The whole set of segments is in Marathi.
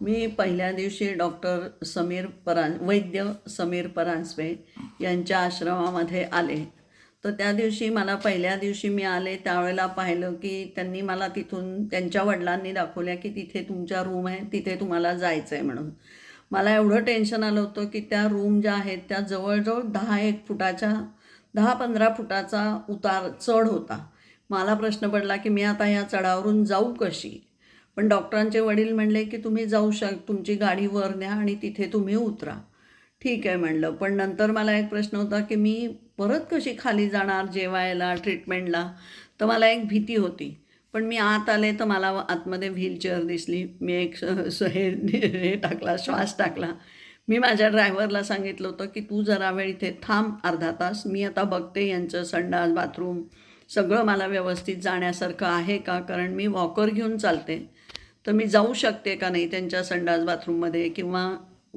मी पहिल्या दिवशी डॉक्टर समीर परां वैद्य समीर परांजपे यांच्या आश्रमामध्ये आले. तर त्या दिवशी मला पहिल्या दिवशी मी आले त्यावेळेला पाहिलं की त्यांनी मला तिथून त्यांच्या वडिलांनी दाखवल्या की तिथे तुमच्या रूम आहे तिथे तुम्हाला जायचं आहे म्हणून. मला एवढं टेन्शन आलं होतं की त्या रूम ज्या आहेत त्या जवळजवळ दहा एक फुटाच्या दहा पंधरा फुटाचा उतार चढ होता. मला प्रश्न पडला की मी आता या चढावरून जाऊ कशी? पण डॉक्टरांचे वडील म्हणले की तुम्ही जाऊ शक तुमची गाडी वर न्या आणि तिथे तुम्ही उतरा. ठीक आहे म्हणलं. पण नंतर मला एक प्रश्न होता की मी परत कशी खाली जाणार जेवायला ट्रीटमेंटला तर मला एक भीती होती. पण मी आत आले तर मला आतमध्ये व्हीलचेअर दिसली. मी एक स- हे हे टाकला श्वास टाकला. मी माझ्या ड्रायव्हरला सांगितलं होतं की तू जरा वेळ इथे थांब अर्धा तास. मी आता बघते यांचं संडास बाथरूम सगळं मला व्यवस्थित जाण्यासारखं आहे का? कारण मी वॉकर घेऊन चालते. तर मी जाऊ शकते का नाही त्यांच्या संडास बाथरूममध्ये किंवा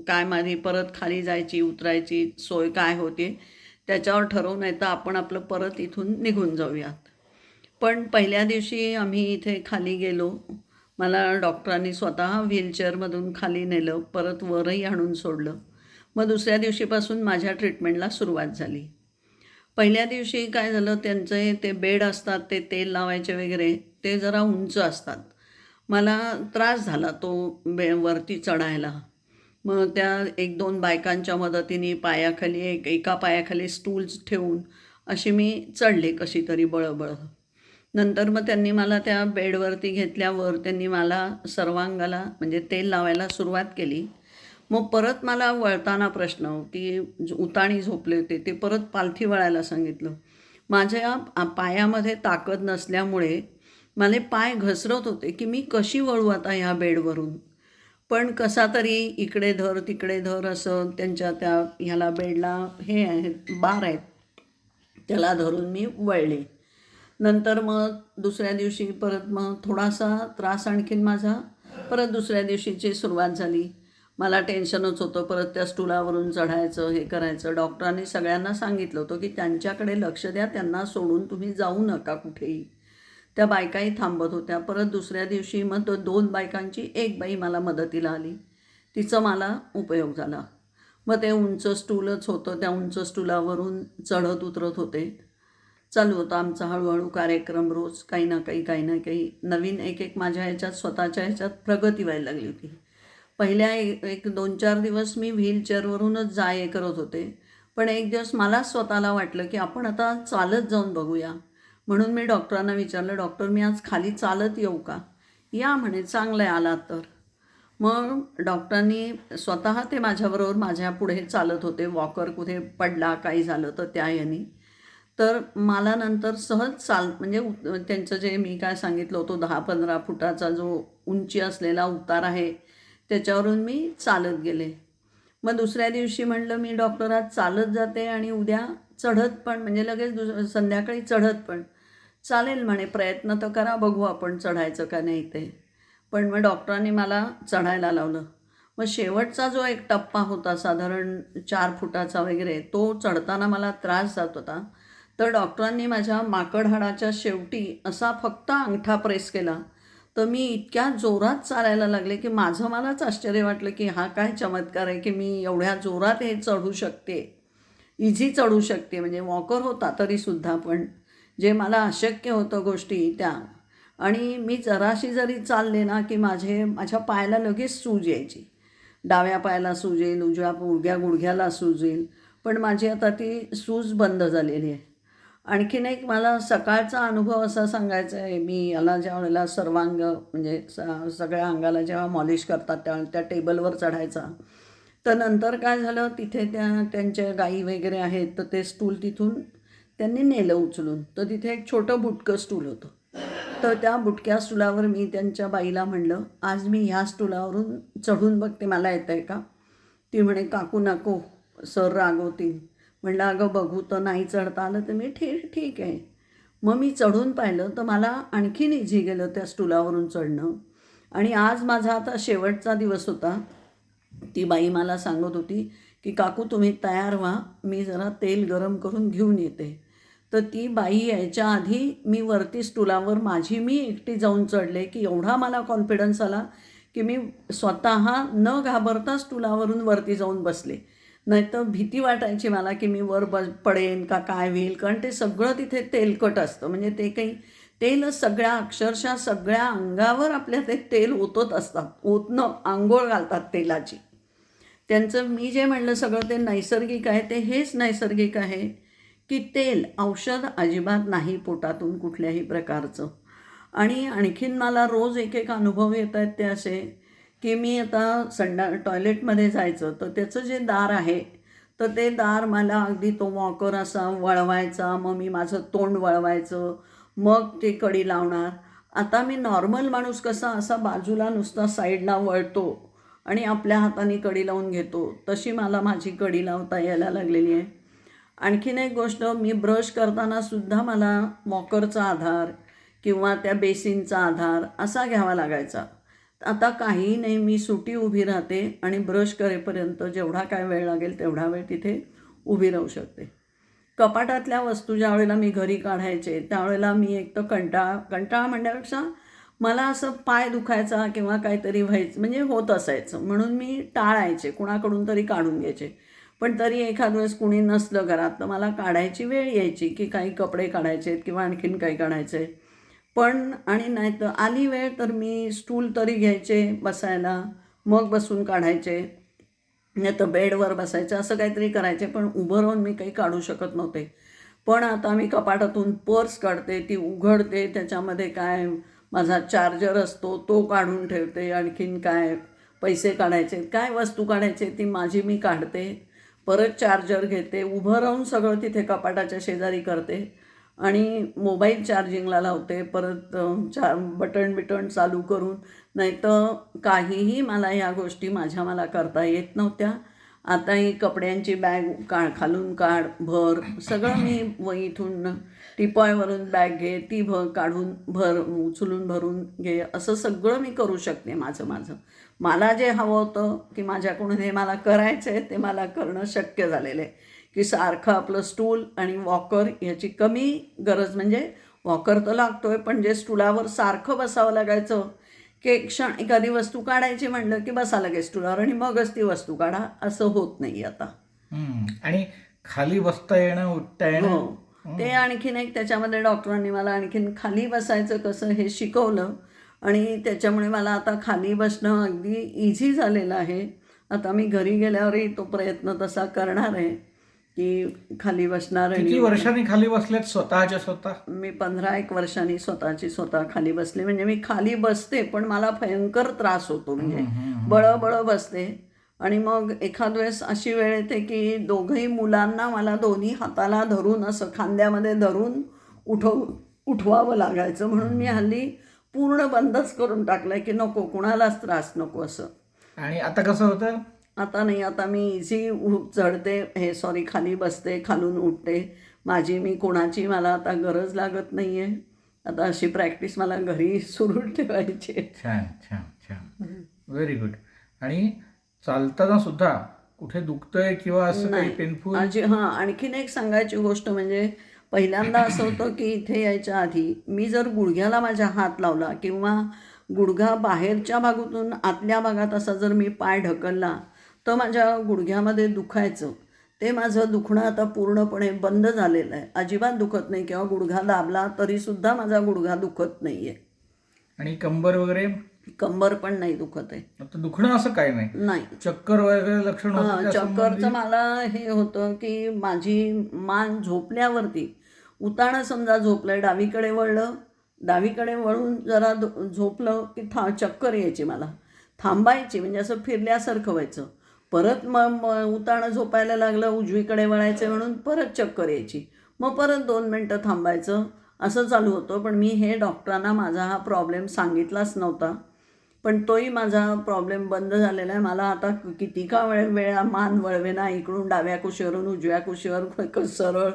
काय माझी परत खाली जायची उतरायची सोय काय होते त्याच्यावर ठरवून तर आपण आपलं परत इथून निघून जाऊयात. पण पहिल्या दिवशी आम्ही इथे खाली गेलो. मला डॉक्टरांनी स्वतः व्हीलचेअरमधून खाली नेलं परत वरही आणून सोडलं. मग दुसऱ्या दिवशीपासून माझ्या ट्रीटमेंटला सुरुवात झाली. पहिल्या दिवशी काय झालं त्यांचे ते बेड असतात ते तेल लावायचे वगैरे ते जरा उंच असतात. मला त्रास झाला तो बे वरती चढायला. मग त्या एक दोन बायकांच्या मदतीने पायाखाली एक एका पायाखाली स्टूल्स ठेवून अशी मी चढले कशी तरी बळबळ. नंतर मग त्यांनी मला त्या बेडवरती घेतल्यावर त्यांनी मला सर्वांगाला म्हणजे तेल लावायला सुरुवात केली. मग परत मला वळताना प्रश्न की उताणी झोपले होते ते परत पालथी वळायला सांगितलं. माझ्या पायामध्ये ताकद नसल्यामुळे मला पाय घसरत होते की मी कशी वळू आता ह्या बेडवरून? पण कसा तरी इकडे धर तिकडे धर असं त्यांच्या त्या ह्याला बेडला हे आहेत बार आहेत त्याला धरून मी वळले. नंतर मग दुसऱ्या दिवशी परत मग थोडासा त्रास आणखीन माझा. परत दुसऱ्या दिवशीची सुरुवात झाली. मला टेन्शनच होतं. परत त्या स्टुलावरून चढायचं हे करायचं. डॉक्टरांनी सगळ्यांना सांगितलं होतं की त्यांच्याकडे लक्ष द्या त्यांना सोडून तुम्ही जाऊ नका कुठेही. त्या बायकाही थांबत होत्या. परत दुसऱ्या दिवशी मग तो दोन बायकांची एक बाई मला मदतीला आली. तिचं मला उपयोग झाला. मग ते उंच स्टूलच होतं. त्या उंच स्टूलावरून चढत उतरत होते. चालू होता आमचा हळूहळू कार्यक्रम रोज. काही ना काही काही ना काही नवीन एक एक माझ्या ह्याच्यात स्वतःच्या ह्याच्यात प्रगती व्हायला लागली होती. पहिल्या एक दोन चार दिवस मी व्हीलचेअरवरूनच जाय करत होते. पण एक दिवस मला स्वतःला वाटलं की आपण आता चालत जाऊन बघूया. म्हणून मी डॉक्टरांना विचारलं डॉक्टर मी आज खाली चालत येऊ का? या म्हणे चांगलं आहे आला तर. मग डॉक्टरांनी स्वतः ते माझ्याबरोबर माझ्या पुढे चालत होते. वॉकर कुठे पडला काही झालं तर त्या यांनी. तर मला नंतर सहज चाल म्हणजे त्यांचं जे मी काय सांगितलं होतं दहा पंधरा फुटाचा जो उंची असलेला उतार आहे त्याच्यावरून मी चालत गेले. मग दुसऱ्या दिवशी म्हणलं मी डॉक्टरात चालत जाते आणि उद्या चढत पण म्हणजे लगेच दुस संध्याकाळी चढत पण. चालेल म्हणे प्रयत्न तर करा बघू आपण चढायचं का नाही ते. पण मग डॉक्टरांनी मला चढायला लावलं. मग शेवटचा जो एक टप्पा होता साधारण चार फुटाचा वगैरे तो चढताना मला त्रास जात होता. तर डॉक्टरांनी माझ्या माकड हाडाच्या शेवटी असा फक्त अंगठा प्रेस केला. तर मी इतक्या जोरात चालायला लागले की माझं मलाच आश्चर्य वाटलं की हा काय चमत्कार आहे की मी एवढ्या जोरात हे चढू शकते. इझी चढू शकते म्हणजे वॉकर होता तरीसुद्धा पण. जे मला अशक्य होतं गोष्टी त्या. आणि मी जराशी जरी चालले ना की माझे माझ्या पायाला लगेच सूज यायची. डाव्या पायाला सूज येईल उजव्या गुडघ्या गुडघ्याला सूज येईल पण माझी आता ती सूज बंद झालेली आहे. आणखीन एक मला सकाळचा अनुभव असा सांगायचा आहे मी याला ज्या वेळेला सर्वांग म्हणजे स सगळ्या अंगाला जेव्हा मॉलिश करतात त्या त्या टेबलवर चढायचा. तर नंतर काय झालं तिथे त्या त्यांच्या गाई वगैरे आहेत तर ते स्टूल तिथून त्यांनी नेलं उचलून. तर तिथे एक छोटं बुटकं स्टूल होतं. तर त्या बुटक्या स्टुलावर मी त्यांच्या बाईला म्हणलं आज मी ह्या स्टुलावरून चढून बघते मला येतं आहे का? ती म्हणे काकू नको सर रागवतील. म्हणलं अगं बघू तर नाही चढता आलं तर मी ठीक ठीक आहे. मग मी चढून पाहिलं तर मला आणखीन इझी गेलं त्या स्टुलावरून चढणं. आणि आज माझा आता शेवटचा दिवस होता. ती बाई मला सांगत होती की काकू तुम्ही तयार व्हा मी जरा तेल गरम करून घेऊन येते. तर ती बाई यायच्या आधी मी वरती स्टुलावर माझी मी एकटी जाऊन चढले की एवढा मला कॉन्फिडन्स आला की मी स्वतः न घाबरता स्टुलावरून वरती जाऊन बसले. नाहीतर भीती वाटायची मला की मी वर बस पडेन का काय होईल? कारण ते सगळं तिथे तेलकट असतं. म्हणजे ते काही तेल सगळ्या अक्षरशः सगळ्या अंगावर आपल्या ते तेल ओतत असतात. ओतणं आंघोळ घालतात तेलाची. त्यांचं मी जे म्हणलं सगळं ते नैसर्गिक आहे ते हेच नैसर्गिक आहे. की तेल औषध अजिबात नाही पोटातून कुठल्याही प्रकारचं. आणि आणखीन मला रोज एक एक अनुभव येत आहेत ते असे की मी आता संडा टॉयलेटमध्ये जायचं तर त्याचं जे दार आहे तर ते दार मला अगदी तो वॉकर असा वळवायचा मग मी माझं तोंड वळवायचं मग ते कडी लावणार. आता मी नॉर्मल माणूस कसा असा बाजूला नुसता साईडला वळतो आणि आपल्या हाताने कडी लावून घेतो तशी मला माझी कडी लावता यायला लागलेली आहे. आणखीन एक गोष्ट मी ब्रश करताना सुद्धा मला वॉकरचा आधार किंवा त्या बेसिनचा आधार असा घ्यावा लागायचा. आता काही नाही मी सुटी उभी राहते आणि ब्रश करेपर्यंत जेवढा काय वेळ लागेल तेवढा वेळ तिथे उभी राहू शकते. कपाटातल्या वस्तू ज्या वेळेला मी घरी काढायचे त्यावेळेला मी एक तर कंटाळा कंटाळा म्हणण्यापेक्षा मला असं पाय दुखायचा किंवा काहीतरी व्हायचं म्हणजे होत असायचं. म्हणून मी टाळायचे कुणाकडून तरी काढून घ्यायचे. पण तरी एखाद वेळेस कुणी नसलं घरात तर मला काढायची वेळ यायची की काही कपडे काढायचे आहेत किंवा आणखीन काही काढायचे पण आणि नाही तर आली वेळ तर मी स्टूल तरी घ्यायचे बसायला मग बसून काढायचे नाही तर बेडवर बसायचं असं काहीतरी करायचे पण उभं राहून मी काही काढू शकत नव्हते. पण आता मी कपाटातून पर्स काढते ती उघडते त्याच्यामध्ये काय माझा चार्जर असतो तो काढून ठेवते आणखीन काय पैसे काढायचे काय वस्तू काढायचे ती माझी मी काढते. परत चार्जर घेते उभं राहून सगळं तिथे कपाटाच्या शेजारी करते आणि मोबाईल चार्जिंगला लावते परत चा बटण बिटण चालू करून. नाही तर काहीही मला ह्या गोष्टी माझ्या मला करता येत नव्हत्या. आता ही कपड्यांची बॅग काढ खालून काढ भर सगळं मी इथून टिपॉयवरून बॅग घे ती भर काढून भर उचलून भरून घे असं सगळं मी करू शकते माझं माझं. मला जे हवं होतं की माझ्याकडून हे मला करायचं आहे ते मला करणं शक्य झालेलं आहे. की सारखं आपलं स्टूल आणि वॉकर ह्याची कमी गरज म्हणजे वॉकर तर लागतोय पण जे स्टूलावर सारखं बसावं लागायचं की एक क्षण एखादी वस्तू काढायची म्हणलं की बसा लगेच स्टूलावर आणि मगच ती वस्तू काढा असं होत नाही आता. आणि खाली बसता येणं उठता येणं? हो. ते आणखीन एक त्याच्यामध्ये डॉक्टरांनी मला आणखीन खाली बसायचं कसं हे शिकवलं आणि त्याच्यामुळे मला आता खाली बसणं अगदी इझी झालेलं आहे. आता मी घरी गेल्यावरही तो प्रयत्न तसा करणार आहे की खाली बसणार किती वर्षांनी खाली बसलेत? स्वतःच्या स्वतः? मी पंधरा एक वर्षांनी स्वतःची स्वतः खाली बसले. म्हणजे मी खाली बसते पण मला भयंकर त्रास होतो. म्हणजे बळं बळं बसते. आणि मग एखाद वेळेस अशी वेळ येते की दोघंही मुलांना मला दोन्ही हाताला धरून असं खांद्यामध्ये धरून उठव उठवावं लागायचं. म्हणून मी हल्ली पूर्ण बंदच करून टाकलंय की नको कुणालाच त्रास नको असं. आणि आता कसं होतं? आता नाही आता मी इझी चढते हे सॉरी खाली बसते खालून उठते. माझी मी कोणाची मला आता गरज लागत नाही आहे आता अशी प्रॅक्टिस मला घरी सुरू ठेवायची आहे. छान छान छान. व्हेरी गुड आणि चालताना सुद्धा कुठे दुखतंय किंवा असं काही पेनफुल हां आणखीन एक सांगायची गोष्ट म्हणजे पहिल्यांदा असं होतं की इथे यायच्या आधी मी जर गुडघ्याला माझ्या हात लावला किंवा गुडघा बाहेरच्या भागातून आतल्या भागात असा जर मी पाय ढकलला तर माझ्या गुडघ्यामध्ये दुखायचं. ते माझं दुखणं आता पूर्णपणे बंद झालेलं आहे. अजिबात दुखत नाही. किंवा गुडघा दाबला तरीसुद्धा माझा गुडघा दुखत नाही आहे आणि कंबर वगैरे? कंबर पण नाही दुखत आहे. दुखणं असं काय नाही? नाही. चक्कर वगैरे लक्षण चक्करचं मला हे होतं की माझी मान झोपल्यावरती उताणं समजा झोपलं डावीकडे वळलं डावीकडे वळून जरा झोपलं की था चक्कर यायची मला. थांबायची म्हणजे असं फिरल्यासारखं व्हायचं. परत मग उताणं झोपायला लागलं उजवीकडे वळायचं म्हणून परत चक्कर यायची. मग परत दोन मिनटं थांबायचं. असं चालू होतं पण मी हे डॉक्टरांना माझा हा प्रॉब्लेम सांगितलाच नव्हता. पण तोही माझा प्रॉब्लेम बंद झालेला आहे. मला आता किती का वेळ वेळा मान वळवेना इकडून डाव्या कुशीवरून उजव्या कुशीवर सरळ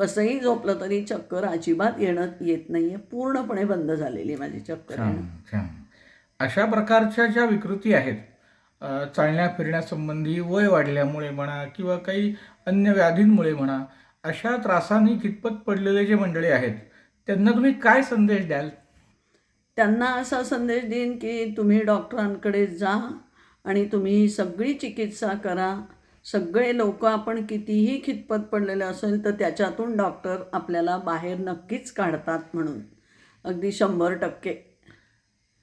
कसंही झोपलं तरी चक्कर अजिबात येणं येत नाही आहे पूर्णपणे बंद झालेली आहे माझी चक्कर छान येणं छान. अशा प्रकारच्या ज्या विकृती आहेत अ, चालण्या फिरण्यासंबंधी वय वाढल्यामुळे म्हणा किंवा काही अन्य व्याधींमुळे म्हणा अशा त्रासांनी कितपत पडलेले जे मंडळी आहेत त्यांना तुम्ही काय संदेश द्याल? त्यांना असा संदेश देईन की तुम्ही डॉक्टरांकडे जा आणि तुम्ही सगळी चिकित्सा करा. सगळे लोक आपण कितीही खितपत पडलेले असेल तर त्याच्यातून डॉक्टर आपल्याला बाहेर नक्कीच काढतात म्हणून. अगदी शंभर टक्के.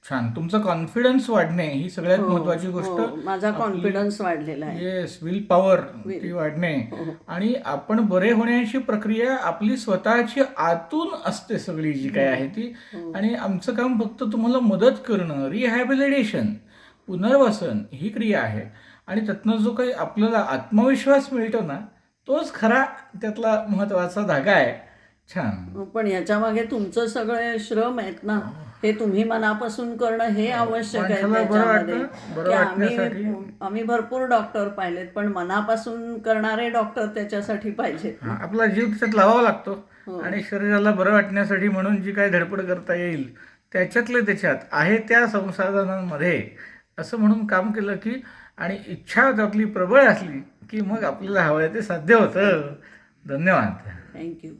छान. तुमचं कॉन्फिडन्स वाढणे ही सगळ्यात महत्वाची गोष्ट हो, माझा कॉन्फिडन्स वाढलेला आहे. येस विल पॉवर ती वाढणे. आणि आपण बरे होण्याची प्रक्रिया आपली स्वतःची आतून असते सगळी जी काय आहे ती. आणि आमचं काम फक्त तुम्हाला मदत करणं रिहॅबिलिटेशन पुनर्वसन ही क्रिया आहे. आणि त्यातनं जो काही आपल्याला आत्मविश्वास मिळतो ना तोच खरा त्यातला महत्त्वाचा धागा आहे. छान. पण याच्या मागे तुमचं सगळे श्रम आहेत ना हे तुम्ही मनापासून करणं हे आवश्यक आहे त्याच्यामध्ये. आम्ही भरपूर डॉक्टर पाहिलेत पण मनापासून करणारे डॉक्टर त्याच्यासाठी पाहिजेत. हा, आपला जीव त्याच्यात लावावा लागतो आणि शरीराला बरं वाटण्यासाठी म्हणून जी काय धडपड करता येईल त्याच्यातले त्याच्यात आहे त्या संसाधनांमध्ये. असं म्हणून काम केलं की आणि इच्छा आपली प्रबळ असली की मग आपल्याला हवं आहे ते साध्य होतं. धन्यवाद. थँक्यू